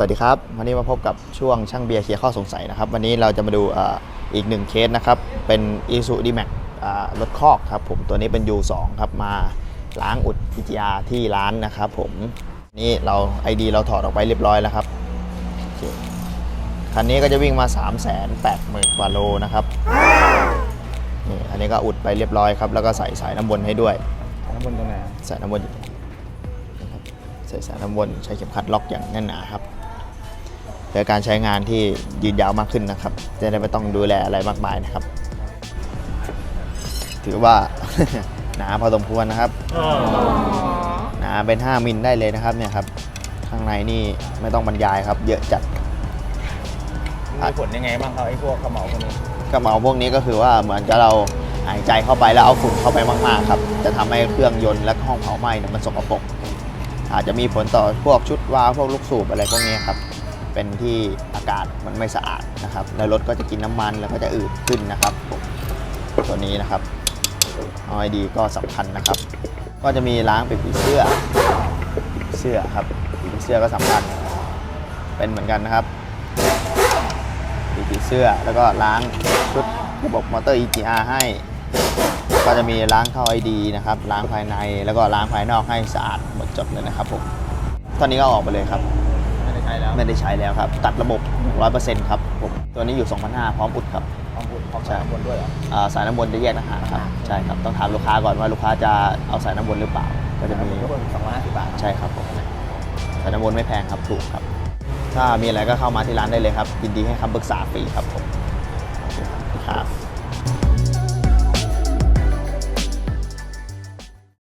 วัสดีครับ วันนี้มาพบกับช่วงช่างเบียร์เคลียร์ข้อสงสัยนะครับ วันนี้เราจะมาดูเอ่ออีกหนึ่งเคสนะครับ เป็น i s u d m a x รถคอกครับผมตัวนี้เป็น U2 ครับมาล้างอุด PGR ที่ร้านนะครับผมนี่เรา ID เราถอดออกไปเรียบร้อยแล้วครับโอเคคันนี้ก็จะวิ่งมา 3 8 0 0 0 0กว่าโลนะครับนี่อันนี้ก็อุดไปเรียบร้อยครับ แล้วก็ใส่สายน้ำวนให้ด้วยน้ำบนตรงไหนสายน้ำวนนะครับใส่สายน้ำวนใช้เข็มขัดล็อกอย่างแน่นหนาครับ เพื่อการใช้งานที่ยืนยาวมากขึ้นนะครับ จะได้ไม่ต้องดูแลอะไรมากมายนะครับ ถือว่า หนาพอสมควรนะครับหนาเป็น 5 มิลได้เลยนะครับเนี่ยครับ ข้างในนี่ไม่ต้องบรรยายครับ เยอะจัดมีผลยังไงบ้างครับไอ้พวกขมเหลาพวกนี้กระเหมาพวกนี้ก็คือว่าเหมือนกับเราหายใจเข้าไปแล้วเอาฝุ่นเข้าไปมากๆครับ จะทำให้เครื่องยนต์และห้องเผาไหม้เนี่ยมันสกปรกอาจจะมีผลต่อพวกชุดวาล์วพวกลูกสูบอะไรพวกนี้ครับ เป็นที่อากาศมันไม่สะอาดนะครับ แล้วรถก็จะกินน้ำมันแล้วก็จะอืดขึ้นนะครับ ตัวนี้นะครับเอาไอดีก็สำคัญนะครับ ก็จะมีล้างเป็นผีเสื้อเสื้อครับผีเสื้อก็สำคัญ เป็นเหมือนกันนะครับปีผีเสื้อแล้วก็ล้างชุดระบบมอเตอร์ EGR ให้ ก็จะมีล้างเข้า ID นะครับ ล้างภายในแล้วก็ล้างภายนอกให้สะอาดหมดจดเลยนะครับผมตอนนี้ก็ออกไปเลยครับ ช้แล้วไม่ได้ใช้แล้วครับ ตัดระบบ 100%ครับผมตัวนี้อยู่ 2,500 พร้อมอุดครับต้องพูดพร้อมใช่สายน้ำบนด้วยเหรออ่าสายน้ำวนจะแยกต่างหากครับใช่ครับต้องถามลูกค้าก่อนว่าลูกค้าจะเอาสายน้ำวนหรือเปล่าก็จะมีทุกคนสองร้อยห้าสิบบาทใช่ครับผมสายน้ำวนไม่แพงครับถูกครับ ถ้ามีอะไรก็เข้ามาที่ร้านได้เลยครับยินดีให้คำปรึกษาฟรีครับผม